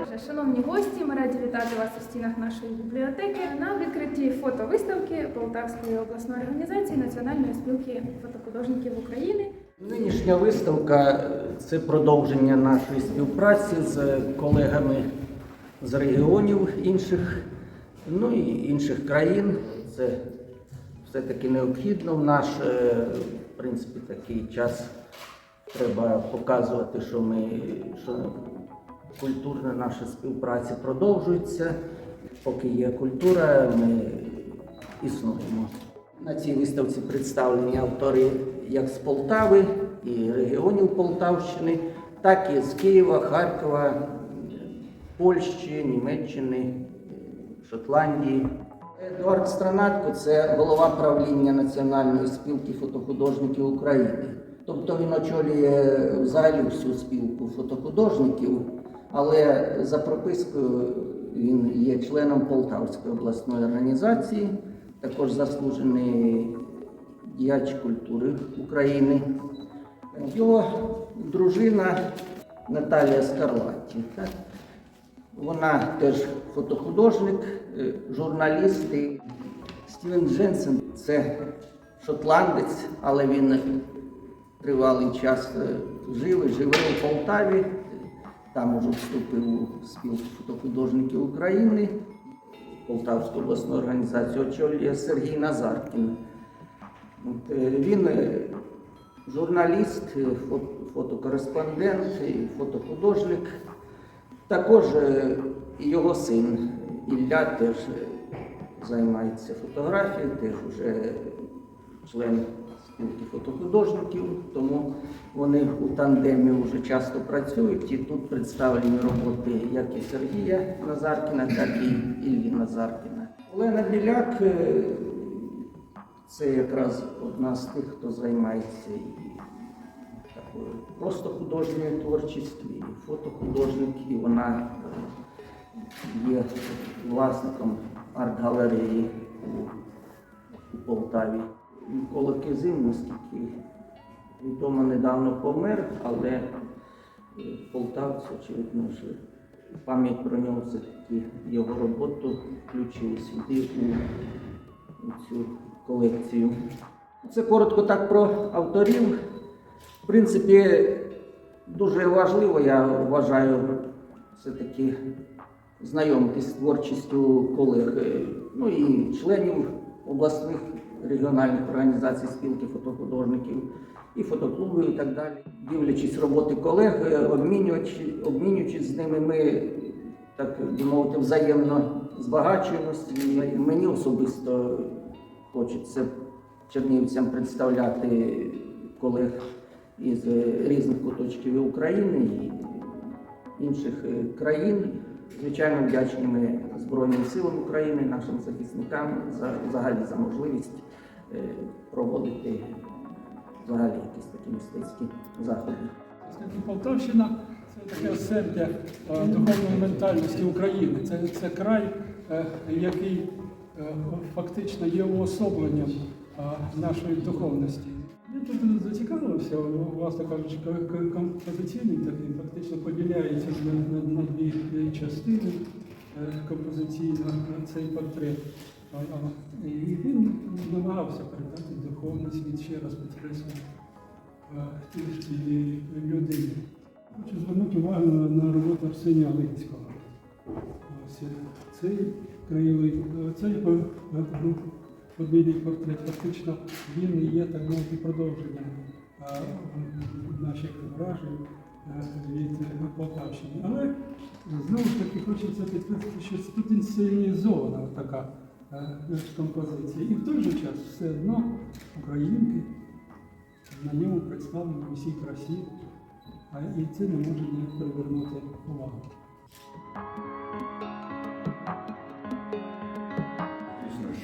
Отже, шановні гості, ми раді вітати вас у стінах нашої бібліотеки на відкритті фотовиставки Полтавської обласної організації Національної спілки фотохудожників України. Нинішня виставка це продовження нашої співпраці з колегами з регіонів інших, ну і інших країн. Це все-таки необхідно в наш, е, в принципі, такий час. Треба показувати, що ми що культурна наша співпраця продовжується. Поки є культура, ми існуємо. На цій виставці представлені автори як з Полтави і регіонів Полтавщини, так і з Києва, Харкова, Польщі, Німеччини, Шотландії. Едуард Странатко це голова правління Національної спілки фотохудожників України. Тобто він очолює взагалі всю спілку фотохудожників, але за пропискою він є членом Полтавської обласної організації, також заслужений діяч культури України. Його дружина Наталія Скарлатті. Так? Вона теж фотохудожник, е, журналіст. І Стівен Дженсен це шотландець, але він тривалий час жив і живе у Полтаві. Там уже вступив у спілку фотохудожників України. Полтавську обласну організацію очолює Сергій Назаркін. От, е, Він е, журналіст, е, фотокореспондент, фотохудожник. Також його син Ілля теж займається фотографією, теж вже член спілки фотохудожників, тому вони у тандемі вже часто працюють і тут представлені роботи як і Сергія Назаркіна, так і Іллі Назаркіна. Олена Біляк е, це якраз одна з тих, хто займається і такою просто художньою творчістю, і фотохудожник, і вона е, є власником арт-галереї у, Полтаві. Микола Кизим, наскільки відомо, недавно помер, але е, полтавці, очевидно, вже пам'ять про нього все-таки його роботу включили сюди у, цю колекцію. Це коротко так про авторів. В принципі, дуже важливо, я вважаю, все-таки знайомитись з творчістю колег, е, ну і членів обласних регіональних організацій спілки фотохудожників і фотоклубів і так далі. Дивлячись роботи колег, е, обмінюючи, обмінюючись з ними, ми так би мовити, взаємно збагачуємось. І мені особисто хочеться чернівцям представляти колег із е, різних куточків України і інших е, країн. Звичайно, вдячні ми Збройним силам України, нашим захисникам за взагалі за можливість е, проводити взагалі якісь такі мистецькі заходи. Полтавщина це таке осердя е, духовної ментальності України. Це, це край, е, який фактично є уособленням нашої духовності. Я тут зацікавився, у вас така ж к- к- композиційний такий, фактично поділяється на, на, на дві частини е, композиційно цей портрет. А, а, І він намагався передати духовний світ, ще раз підкреслюю е, тієї людини. Хочу звернути увагу на, на роботу Арсенія Линського. Ось е, цей краєвий, е, цей е, ну, подвійний портрет, фактично він є так мовити продовженням наших вражень від е, Полтавщини. Але знову ж таки хочеться підкреслити, що це тут інсценізована така е, композиція. І в той же час все одно українки на ньому представлено в усій красі, а і це не може ніяк привернути увагу.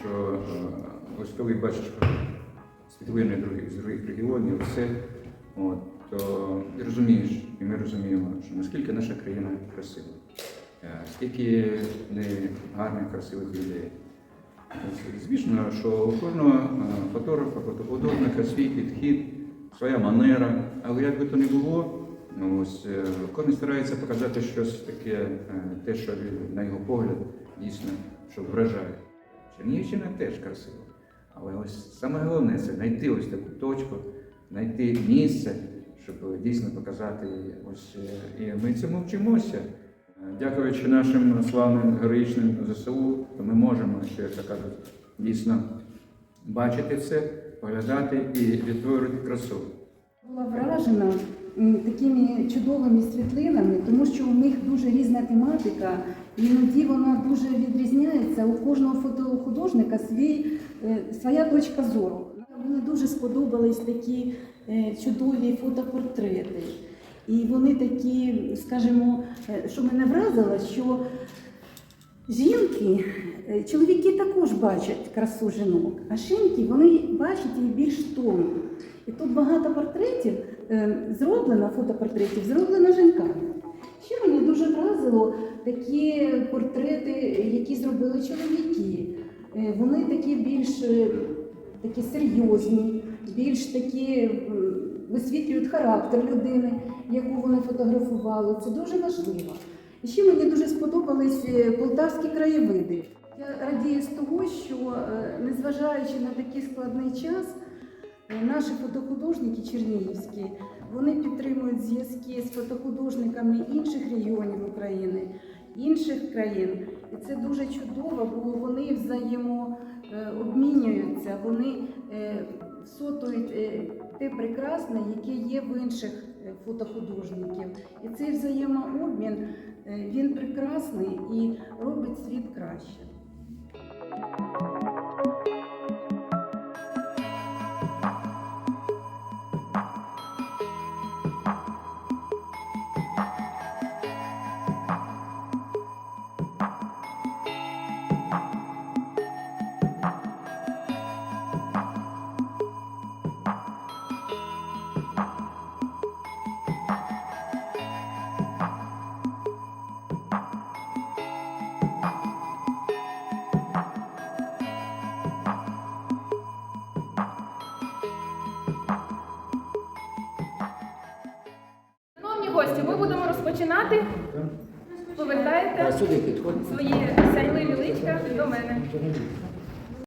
Що е, ось коли бачиш світлини з других регіонів, все, от, то ти розумієш, і ми розуміємо, що наскільки наша країна красива, е, скільки в неї гарних, красивих людей. Звісно, що у кожного е, фотографа, фотохудожника свій підхід, своя манера, але як би то не було, Ну, Ось кожен старається показати щось таке, те, що на його погляд дійсно що вражає. Чернігівщина теж красива. Але ось саме головне це знайти ось таку точку, знайти місце, щоб дійсно показати. Ось е, і ми цьому вчимося. Дякуючи нашим славним героїчним ЗСУ, то ми можемо ще як то кажуть, дійсно бачити все, поглядати і відтворювати красу. Була вражена такими чудовими світлинами, тому що у них дуже різна тематика, іноді вона дуже відрізняється. У кожного фотохудожника свій, е, своя точка зору. Мені дуже сподобались такі е, чудові фотопортрети. І вони такі, скажімо, е, що мене вразило, що жінки, чоловіки також бачать красу жінок, а жінки вони бачать її більш тонко. І тут багато портретів зроблено, фотопортретів зроблено жінками. Ще мені дуже вразило такі портрети, які зробили чоловіки. Е, Вони такі більш е, такі серйозні, більш такі висвітлюють характер людини, яку вони фотографували. Це дуже важливо. І ще мені дуже сподобались е, полтавські краєвиди. Я радію з того, що е, незважаючи на такий складний час, е, наші фотохудожники чернігівські вони підтримують зв'язки з фотохудожниками інших регіонів України, інших країн. І це дуже чудово, бо вони взаємообмінюються, вони е, сотують е, те прекрасне, яке є в інших е, фотохудожників. І цей взаємообмін він прекрасний і робить світ краще. Ми повертайте. Повертаєте свої сяйливі личка до мене.